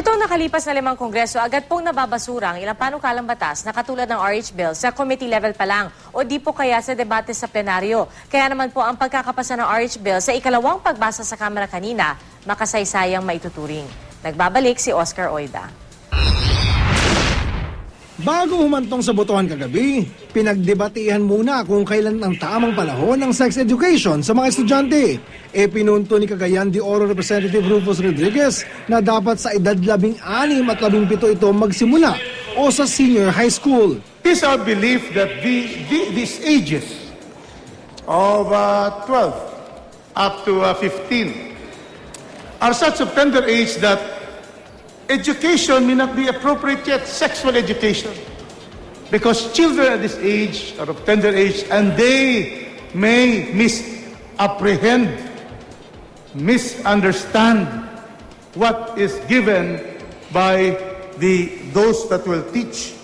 Nitong nakalipas na limang kongreso, agad pong nababasura ang ilang panukalang batas na katulad ng RH bill sa committee level pa lang o di po kaya sa debate sa plenaryo. Kaya naman po ang pagkakapasa ng RH bill sa ikalawang pagbasa sa Kamara kanina, makasaysayang maituturing. Nagbabalik si Oscar Oida. Bago humantong sa botohan kagabi, pinagdebatihan muna kung kailan ang tamang panahon ng sex education sa mga estudyante. E pinunto ni Cagayan de Oro Representative Rufus Rodriguez na dapat sa edad labing anim at labing pito ito magsimula o sa senior high school. It is our belief that the, the, these ages of uh, 12 up to uh, 15 are such of tender age that education may not be appropriate yet, sexual education. Because children at this age are of tender age and they may misapprehend, misunderstand what is given by the, those that will teach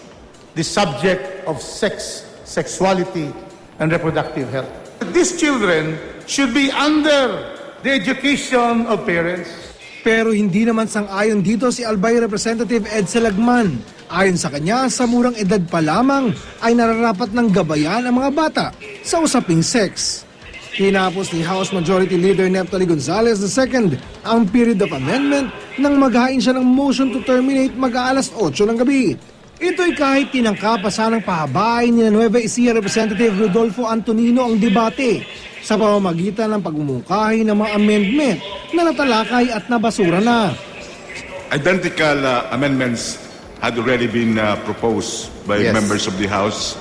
the subject of sex, sexuality, and reproductive health. These children should be under the education of parents. Pero hindi naman sang-ayon dito si Albay Representative Ed Salagman. Ayon sa kanya, sa murang edad pa lamang ay nararapat ng gabayan ang mga bata sa usaping sex. Tinapos ni House Majority Leader Neftali Gonzalez II ang period of amendment nang maghain siya ng motion to terminate mag-aalas 8 ng gabi. Ito'y kahit tinangka pa sanang pahabain ni Nueva Ecija Representative Rodolfo Antonino ang debate sa pamamagitan ng pagmumungkahi ng mga amendment na natalakay at nabasura na. Identical uh, amendments had already been uh, proposed by Yes. members of the House,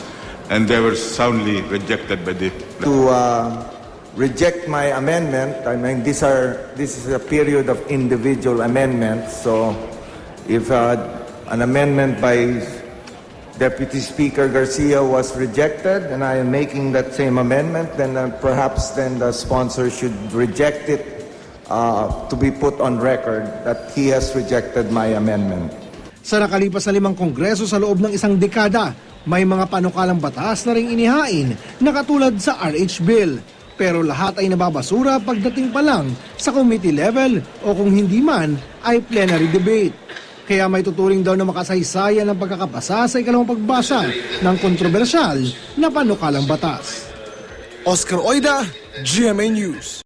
and they were soundly rejected by the. to uh, reject my amendment. I mean, these are this is a period of individual amendments. So, if uh, an amendment by Deputy Speaker Garcia was rejected, and I am making that same amendment, then uh, perhaps then the sponsor should reject it uh, to be put on record that he has rejected my amendment. Sa nakalipas na limang kongreso sa loob ng isang dekada, may mga panukalang batas na ring inihain na katulad sa RH Bill. Pero lahat ay nababasura pagdating pa lang sa committee level o kung hindi man ay plenary debate. Kaya may tuturing daw na makasaysayan ng pagkakapasa sa ikalawang pagbasa ng kontrobersyal na panukalang batas. Oscar Oida, GMA News.